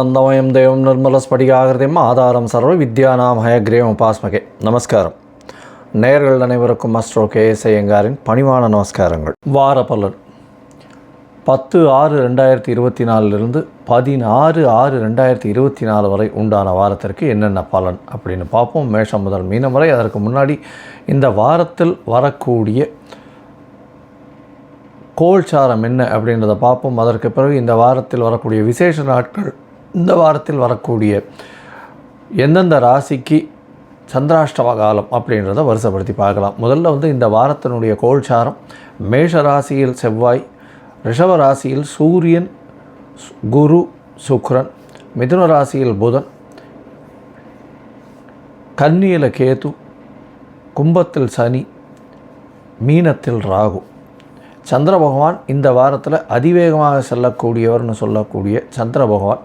ఆనందమయం దేవం నిర్మల ஸ்படிகாகிருதிம் ஆதாரம் சர்வ வித்யானாம் ஹயக்ரேம் பாஸ்மகே நமஸ்காரம். நேயர்கள் அனைவருக்கும் மஸ்ட்ரோ கே எஸ் பணிவான நமஸ்காரங்கள். வார பலன் பத்து ஆறு ரெண்டாயிரத்தி இருபத்தி நாலுலேருந்து பதினாறு ஆறு ரெண்டாயிரத்தி இருபத்தி நாலு வரை உண்டான வாரத்திற்கு என்னென்ன பலன் அப்படின்னு பார்ப்போம். மேஷம் முதல் மீனம் வரை அதற்கு முன்னாடி இந்த வாரத்தில் வரக்கூடிய கோல்சாரம் என்ன அப்படின்றத பார்ப்போம். அதற்கு பிறகு இந்த வாரத்தில் வரக்கூடிய விசேஷ நாட்கள் இந்த வாரத்தில் வரக்கூடிய எந்தெந்த ராசிக்கு சந்திராஷ்டம காலம் அப்படின்றத வருஷப்படுத்தி பார்க்கலாம். முதல்ல வந்து இந்த வாரத்தினுடைய கோல்சாரம் மேஷ ராசியில் செவ்வாய் ரிஷப ராசியில் சூரியன் குரு சுக்ரன் மிதுன ராசியில் புதன் கன்னியில் கேது கும்பத்தில் சனி மீனத்தில் ராகு. சந்திர பகவான் இந்த வாரத்தில் அதிவேகமாக செல்லக்கூடியவர்னு சொல்லக்கூடிய சந்திர பகவான்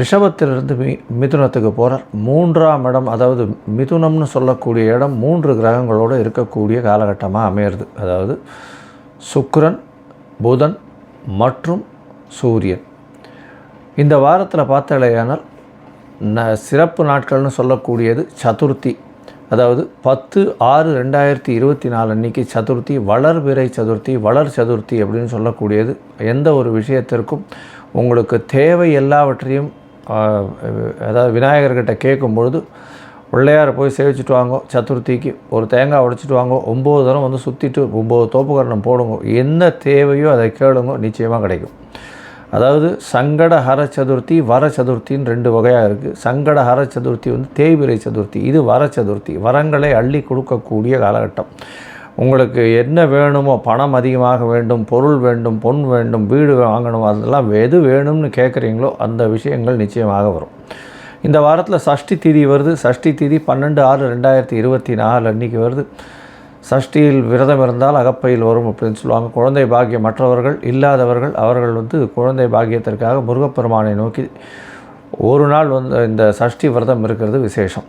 ரிஷபத்திலிருந்து மி மிதுனத்துக்கு போகிறார் மூன்றாம் இடம் அதாவது மிதுனம்னு சொல்லக்கூடிய இடம் மூன்று கிரகங்களோடு இருக்கக்கூடிய காலகட்டமாக அமையிறது. அதாவது சுக்ரன் புதன் மற்றும் சூரியன். இந்த வாரத்தில் பார்த்தாலேயானால் ந சிறப்பு நாட்கள்னு சொல்லக்கூடியது சதுர்த்தி. அதாவது பத்து ஆறு ரெண்டாயிரத்தி இருபத்தி நாலு அன்னைக்கு சதுர்த்தி வளர்பிறை சதுர்த்தி வளர் சதுர்த்தி அப்படின்னு சொல்லக்கூடியது எந்த ஒரு விஷயத்திற்கும் உங்களுக்கு தேவை எல்லாவற்றையும் அதாவது விநாயகர்கிட்ட கேட்கும் பொழுது பிள்ளையாரை போய் சேவிச்சுட்டு வாங்கோ சதுர்த்திக்கு ஒரு தேங்காய் உடைச்சிட்டு வாங்கோ ஒம்பது தரம் வந்து சுற்றிட்டு ஒம்பது தோப்புக்கரணம் போடுங்க என்ன தேவையோ அதை கேளுங்க நிச்சயமாக கிடைக்கும். அதாவது சங்கட ஹர சதுர்த்தி வர சதுர்த்தின்னு ரெண்டு வகையாக இருக்குது சங்கட ஹர சதுர்த்தி வந்து தேய்பிரை சதுர்த்தி இது வர சதுர்த்தி வரங்களை அள்ளி கொடுக்கக்கூடிய காலகட்டம். உங்களுக்கு என்ன வேணுமோ பணம் அதிகமாக வேண்டும் பொருள் வேண்டும் பொன் வேண்டும் வீடு வாங்கணும் அதெல்லாம் எது வேணும்னு கேட்குறீங்களோ அந்த விஷயங்கள் நிச்சயமாக வரும். இந்த வாரத்தில் சஷ்டி திதி வருது. சஷ்டி திதி பன்னெண்டு ஆறு ரெண்டாயிரத்தி இருபத்தி நாலு அன்றைக்கி வருது. சஷ்டியில் விரதம் இருந்தால் அகப்பையில் வரும் அப்படின்னு சொல்லுவாங்க. குழந்தை பாக்கியம் மற்றவர்கள் இல்லாதவர்கள் அவர்கள் வந்து குழந்தை பாக்கியத்திற்காக முருகப்பெருமானை நோக்கி ஒரு நாள் வந்து இந்த சஷ்டி விரதம் இருக்கிறது விசேஷம்.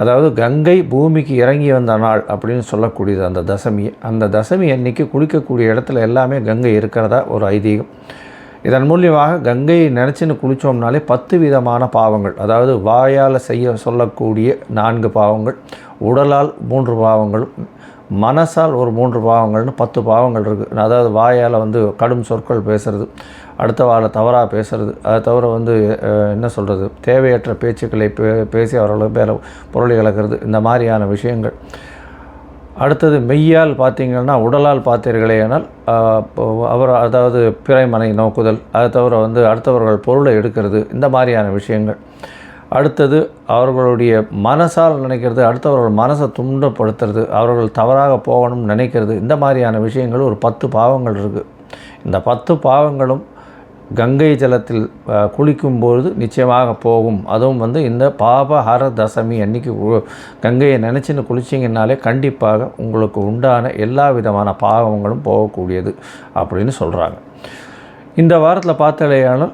அதாவது கங்கை பூமிக்கு இறங்கி வந்த நாள் அப்படின்னு சொல்லக்கூடியது அந்த தசமி. அந்த தசமி அன்னைக்கு குளிக்கக்கூடிய இடத்துல எல்லாமே கங்கை இருக்கிறதா ஒரு ஐதீகம். இதன் மூலியமாக கங்கையை நினச்சின்னு குளித்தோம்னாலே பத்து விதமான பாவங்கள். அதாவது வாயால் செய்ய சொல்லக்கூடிய நான்கு பாவங்கள் உடலால் மூன்று பாவங்களும் மனசால் ஒரு மூன்று பாவங்கள்னு பத்து பாவங்கள் இருக்குது அதாவது வாயால் வந்து கடும் சொற்கள் பேசுறது அடுத்த வாழ தவறாக பேசுறது. அதை தவிர வந்து என்ன சொல்கிறது தேவையற்ற பேச்சுக்களை பே பேசி அவர்களை பேர பொருளை இழக்கிறது. இந்த மாதிரியான விஷயங்கள். அடுத்தது மெய்யால் பார்த்தீங்கன்னா உடலால் பார்த்தீர்களே ஆனால் அவர் அதாவது பிறைமனை நோக்குதல். அதை தவிர வந்து அடுத்தவர்கள் பொருளை எடுக்கிறது. இந்த மாதிரியான விஷயங்கள். அடுத்தது அவர்களுடைய மனசால் நினைக்கிறது அடுத்தவர்கள் மனசை துண்டப்படுத்துறது அவர்கள் தவறாக போகணும்னு நினைக்கிறது இந்த மாதிரியான விஷயங்கள் ஒரு பத்து பாவங்கள் இருக்குது இந்த பத்து பாவங்களும் கங்கை ஜலத்தில் குளிக்கும்போது நிச்சயமாக போகும். அதுவும் வந்து இந்த பாபஹர தசமி அன்னைக்கு கங்கையை நினச்சின்னு குளிச்சிங்கனாலே கண்டிப்பாக உங்களுக்கு உண்டான எல்லா விதமான பாவங்களும் போகக்கூடியது அப்படின்னு சொல்கிறாங்க இந்த வாரத்தில் பார்த்தாலேயான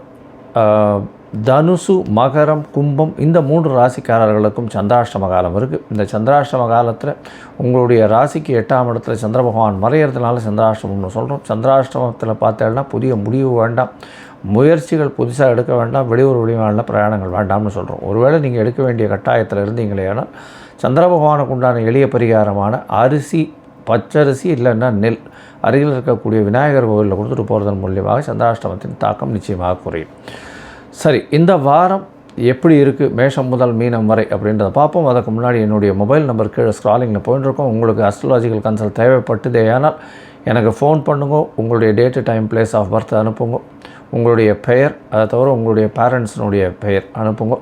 தனுசு மகரம் கும்பம் இந்த மூன்று ராசிக்காரர்களுக்கும் சந்திராஷ்டம காலம் இருக்குது இந்த சந்திராஷ்டம காலத்தில் உங்களுடைய ராசிக்கு எட்டாம் இடத்துல சந்திர பகவான் மறையிறதுனால சந்திராஷ்டமம்னு சொல்கிறோம் சந்திராஷ்டமத்தில் பார்த்தேன்னா புதிய முடிவு வேண்டாம். முயற்சிகள் புதுசாக எடுக்க வேண்டாம். வெளியூர் வெளிமாநில பிரயாணங்கள் வேண்டாம்னு சொல்கிறோம் ஒருவேளை நீங்கள் எடுக்க வேண்டிய கட்டாயத்தில் இருந்தீங்களேனால் சந்திர பகவானுக்கு உண்டான எளிய பரிகாரமான அரிசி பச்சரிசி இல்லைன்னா நெல். அருகில் இருக்கக்கூடிய விநாயகர் கோவிலில் கொடுத்துட்டு போகிறதன் மூலியமாக சந்திராஷ்டமத்தின் தாக்கம் நிச்சயமாக குறையும். சரி இந்த வாரம் எப்படி இருக்குது மேஷம் முதல் மீனம் வரை அப்படின்றத பார்ப்போம். அதுக்கு முன்னாடி என்னுடைய மொபைல் நம்பர் கீழே ஸ்க்ராலிங்கில் போயிட்டுருக்கோம் உங்களுக்கு அஸ்ட்ராலாஜிக்கல் கன்சல்ட் தேவைப்பட்டதே ஆனால் எனக்கு ஃபோன் பண்ணுங்க. உங்களுடைய date time place of birth அனுப்புங்க. உங்களுடைய பெயர் அதை தவிர உங்களுடைய பேரண்ட்ஸினுடைய பெயர் அனுப்புங்க.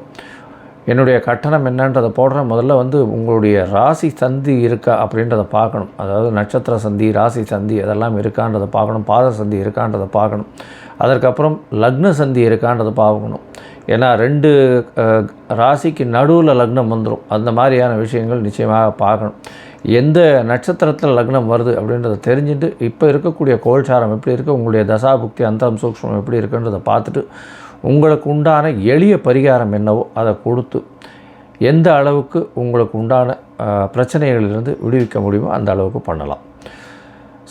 என்னுடைய கட்டணம் என்னன்றதை போடுறேன். முதல்ல வந்து உங்களுடைய ராசி சந்தி இருக்கா அப்படின்றத பார்க்கணும். அதாவது நட்சத்திர சந்தி ராசி சந்தி அதெல்லாம் இருக்கான்றதை பார்க்கணும். பாத சந்தி இருக்கான்றதை பார்க்கணும். அதற்கப்புறம் லக்ன சந்தி இருக்கான்றதை பார்க்கணும். ஏன்னா ரெண்டு ராசிக்கு நடுவில் லக்னம் வந்துடும் அந்த மாதிரியான விஷயங்கள் நிச்சயமாக பார்க்கணும். எந்த நட்சத்திரத்தில் லக்னம் வருது அப்படின்றத தெரிஞ்சுட்டு இப்போ இருக்கக்கூடிய கோல்சாரம் எப்படி இருக்குது உங்களுடைய தசாபுக்தி அந்தரம் சூக்ஷ்மம் எப்படி இருக்குன்றதை பார்த்துட்டு உங்களுக்கு உண்டான எளிய பரிகாரம் என்னவோ அதை கொடுத்து எந்த அளவுக்கு உங்களுக்கு உண்டான பிரச்சனைகளிலிருந்து விடுவிக்க முடியுமோ அந்த அளவுக்கு பண்ணலாம்.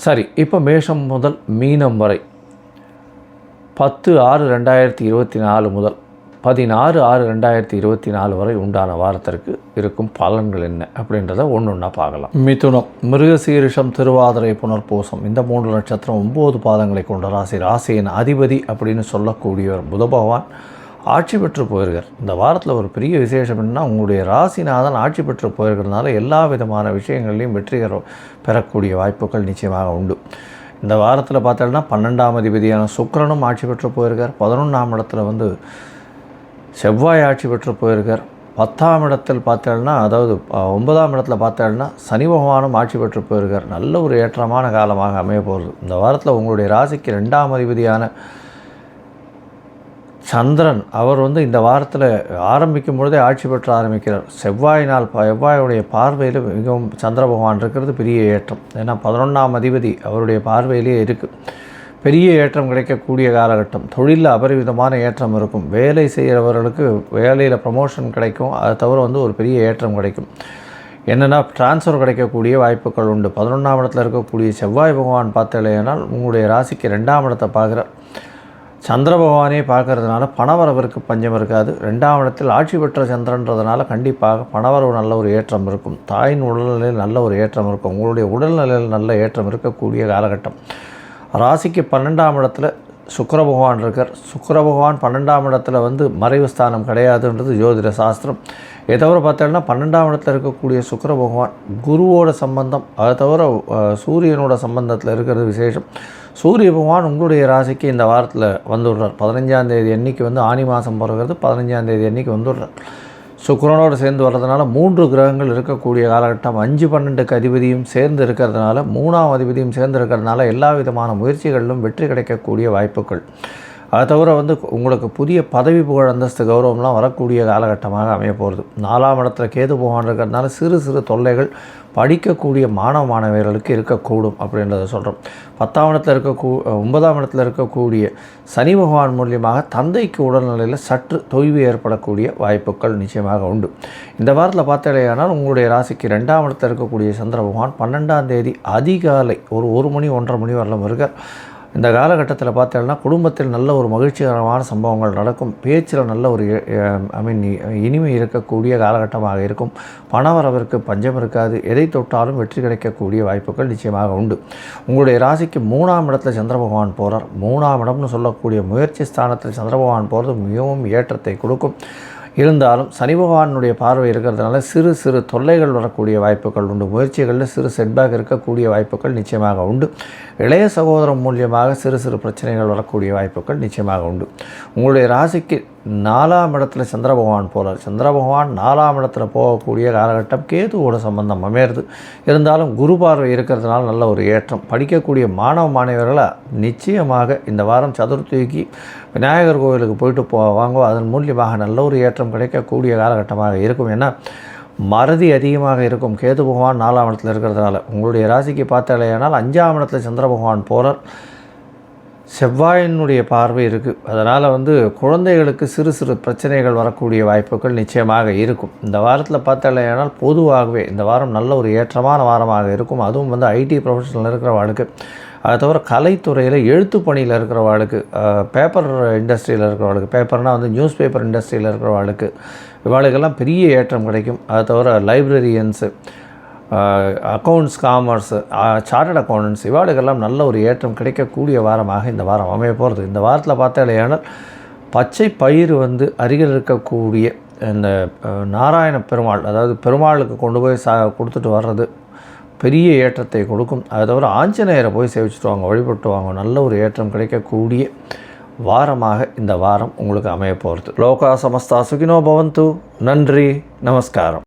சரி இப்போ மேஷம் முதல் மீனம் வரை பத்து ஆறு ரெண்டாயிரத்தி இருபத்தி நாலு முதல் பதினாறு ஆறு ரெண்டாயிரத்தி இருபத்தி நாலு வரை உண்டான வாரத்திற்கு இருக்கும் பலன்கள் என்ன அப்படின்றத ஒன்று ஒன்றா பார்க்கலாம். மிதுனம் மிருகசீரிஷம் திருவாதிரை புனர்பூசம் இந்த மூன்று நட்சத்திரம் ஒம்பது பாதங்களை கொண்ட ராசி. ராசியின் அதிபதி அப்படின்னு சொல்லக்கூடியவர் புத பகவான் ஆட்சி பெற்று போயிருக்கார். இந்த வாரத்தில் ஒரு பெரிய விசேஷம் என்னன்னா உங்களுடைய ராசிநாதன் ஆட்சி பெற்று போயிருக்கிறதுனால எல்லா விதமான விஷயங்கள்லையும் வெற்றிகரம் பெறக்கூடிய வாய்ப்புகள் நிச்சயமாக உண்டு. இந்த வாரத்தில் பார்த்தோம்னா பன்னெண்டாம் அதிபதியான சுக்கரனும் ஆட்சி பெற்று போயிருக்கார். பதினொன்றாம் இடத்துல வந்து செவ்வாய் ஆட்சி பெற்று போயிருக்கார். பத்தாம் இடத்தில் பார்த்தேன்னா அதாவது ஒன்பதாம் இடத்துல பார்த்தேன்னா சனி பகவானும் ஆட்சி பெற்று போயிருக்கார். நல்ல ஒரு ஏற்றமான காலமாக அமைய போகிறது இந்த வாரத்தில் உங்களுடைய ராசிக்கு ரெண்டாம் அதிபதியான சந்திரன் அவர் வந்து இந்த வாரத்தில் ஆரம்பிக்கும் பொழுதே ஆட்சி பெற்று ஆரம்பிக்கிறார். செவ்வாய் நாள் ப- செவ்வாயுடைய பார்வையில் மிகவும் சந்திர பகவான் இருக்கிறது பெரிய ஏற்றம். ஏன்னா பதினொன்றாம் அதிபதி அவருடைய பார்வையிலேயே இருக்குது பெரிய ஏற்றம் கிடைக்கக்கூடிய காலகட்டம். தொழிலில் அபரிவிதமான ஏற்றம் இருக்கும். வேலை செய்கிறவர்களுக்கு வேலையில் ப்ரமோஷன் கிடைக்கும். அதை தவிர வந்து ஒரு பெரிய ஏற்றம் கிடைக்கும். என்னென்னா ட்ரான்ஸ்ஃபர் கிடைக்கக்கூடிய வாய்ப்புகள் உண்டு. பதினொன்றாம் இடத்துல இருக்கக்கூடிய செவ்வாய் பகவான் பார்த்தலையானால் உங்களுடைய ராசிக்கு ரெண்டாம் இடத்தை பார்க்குறார். சந்திர பகவானே பார்க்கறதுனால பணவரவிற்கு பஞ்சம் இருக்காது. ரெண்டாம் இடத்தில் ஆட்சி பெற்ற சந்திரன்றதுனால கண்டிப்பாக பணவரவு நல்ல ஒரு ஏற்றம் இருக்கும். தாயின் உடல்நிலையில் நல்ல ஒரு ஏற்றம் இருக்கும். உங்களுடைய உடல்நிலையில் நல்ல ஏற்றம் இருக்கக்கூடிய காலகட்டம். ராசிக்கு பன்னெண்டாம் இடத்துல சுக்கர பகவான் இருக்கார். சுக்கர பகவான் பன்னெண்டாம் இடத்துல வந்து மறைவு ஸ்தானம் கிடையாதுன்றது ஜோதிட சாஸ்திரம். இதை தவிர பார்த்தோம்னா பன்னெண்டாம் இடத்துல இருக்கக்கூடிய சுக்கர பகவான் குருவோட சம்பந்தம் அதை தவிர சூரியனோட சம்பந்தத்தில் இருக்கிறது விசேஷம். சூரிய பகவான் உங்களுடைய ராசிக்கு இந்த வாரத்தில் வந்துடுறார். பதினஞ்சாந்தேதி அன்னைக்கு வந்து ஆனி மாதம் பிறகுறது பதினஞ்சாந்தேதி அன்னைக்கு வந்துடுறார். சுக்கரனோடு சேர்ந்து வர்றதுனால மூன்று கிரகங்கள் இருக்கக்கூடிய காலகட்டம் அஞ்சு பன்னெண்டுக்கு அதிபதியும் சேர்ந்து இருக்கிறதுனால மூணாம் அதிபதியும் சேர்ந்து இருக்கிறதுனால எல்லா விதமான முயற்சிகளிலும் வெற்றி கிடைக்கக்கூடிய வாய்ப்புகள். அதை தவிர வந்து உங்களுக்கு புதிய பதவி புகழ் அந்தஸ்து கௌரவம்லாம் வரக்கூடிய காலகட்டமாக அமைய போகிறது. நாலாம் இடத்துல கேது பகவான் இருக்கிறதுனால சிறு சிறு தொல்லைகள் படிக்கக்கூடிய மாணவ மாணவியர்களுக்கு இருக்கக்கூடும் அப்படின்றத சொல்கிறோம் பத்தாம் இடத்துல இருக்கக்கூ ஒன்பதாம் இடத்துல இருக்கக்கூடிய சனி பகவான் மூலியமாக தந்தைக்கு உடல்நிலையில் சற்று தொய்வு ஏற்படக்கூடிய வாய்ப்புகள் நிச்சயமாக உண்டு. இந்த வாரத்தில் பார்த்தாலேயானால் உங்களுடைய ராசிக்கு ரெண்டாம் இடத்துல இருக்கக்கூடிய சந்திர பகவான் பன்னெண்டாம் தேதி அதிகாலை ஒரு ஒரு மணி ஒன்றரை மணி வரலாம் இருக்கார். இந்த காலகட்டத்தில் பார்த்தோம்னா குடும்பத்தில் நல்ல ஒரு மகிழ்ச்சிகரமான சம்பவங்கள் நடக்கும். பேச்சில் நல்ல ஒரு ஐ மீன் இனிமை இருக்கக்கூடிய காலகட்டமாக இருக்கும். பணவரவிற்கு பஞ்சம் இருக்காது. எதை தொட்டாலும் வெற்றி கிடைக்கக்கூடிய வாய்ப்புகள் நிச்சயமாக உண்டு. உங்களுடைய ராசிக்கு மூணாம் இடத்துல சந்திர பகவான் போகிறார் மூணாம் இடம்னு சொல்லக்கூடிய முயற்சி ஸ்தானத்தில் சந்திர பகவான் போகிறது மிகவும் ஏற்றத்தை கொடுக்கும். இருந்தாலும் சனி பகவானுடைய பார்வை இருக்கிறதுனால சிறு சிறு தொல்லைகள் வரக்கூடிய வாய்ப்புகள் உண்டு. முயற்சிகளில் சிறு செட்பேக் இருக்கக்கூடிய வாய்ப்புகள் நிச்சயமாக உண்டு. இளைய சகோதரம் மூலியமாக சிறு சிறு பிரச்சனைகள் வரக்கூடிய வாய்ப்புகள் நிச்சயமாக உண்டு. உங்களுடைய ராசிக்கு நாலாம் இடத்துல சந்திர பகவான் போகிறார் சந்திர பகவான் நாலாம் இடத்துல போகக்கூடிய காலகட்டம் கேதுவோட சம்பந்தம் அமையிறது. இருந்தாலும் குரு பார்வை இருக்கிறதுனால நல்ல ஒரு ஏற்றம். படிக்கக்கூடிய மாணவ மாணவர்களை நிச்சயமாக இந்த வாரம் சதுர்த்திக்கு விநாயகர் கோவிலுக்கு போயிட்டு போ வாங்கோ. அதன் மூலியமாக நல்ல ஒரு ஏற்றம் கிடைக்கக்கூடிய காலகட்டமாக இருக்கும். ஏன்னா மறதி அதிகமாக இருக்கும். கேது பகவான் நாலாம் இடத்துல இருக்கிறதுனால. உங்களுடைய ராசிக்கு பார்த்தாலேயானால் அஞ்சாம் இடத்துல சந்திர பகவான் போகிறார் செவ்வாயினுடைய பார்வை இருக்குது அதனால் வந்து குழந்தைகளுக்கு சிறு சிறு பிரச்சனைகள் வரக்கூடிய வாய்ப்புகள் நிச்சயமாக இருக்கும். இந்த வாரத்தில் பார்த்தாலேனால் பொதுவாகவே இந்த வாரம் நல்ல ஒரு ஏற்றமான வாரமாக இருக்கும். அதுவும் வந்து ஐடி ப்ரொஃபஷனில் இருக்கிறவாளுக்கு. அதை தவிர கலைத்துறையில் எழுத்து பணியில் இருக்கிறவாளுக்கு பேப்பர் இண்டஸ்ட்ரியில் இருக்கிறவாளுக்கு பேப்பர்னால் வந்து நியூஸ் பேப்பர் இண்டஸ்ட்ரியில் இருக்கிறவாளுக்கு இவாளுக்கெல்லாம் பெரிய ஏற்றம் கிடைக்கும். அதை தவிர librarians accounts commerce chartered accountants இவாளுக்கெல்லாம் நல்ல ஒரு ஏற்றம் கிடைக்கக்கூடிய வாரமாக இந்த வாரம் அமைய போகிறது இந்த வாரத்தில் பார்த்தாலேயானால் பச்சை பயிர் வந்து அருகில் இருக்கக்கூடிய இந்த நாராயண பெருமாள் அதாவது பெருமாளுக்கு கொண்டு போய் சா கொடுத்துட்டு வர்றது பெரிய ஏற்றத்தை கொடுக்கும். அதை தவிர ஆஞ்சநேயரை போய் சேவிச்சுட்டு வாங்க வழிபட்டு வாங்க. நல்ல ஒரு ஏற்றம் கிடைக்கக்கூடிய வாரமாக இந்த வாரம் உங்களுக்கு அமைய போகிறது லோகா சமஸ்தா சுகினோ பவந்து. நன்றி நமஸ்காரம்.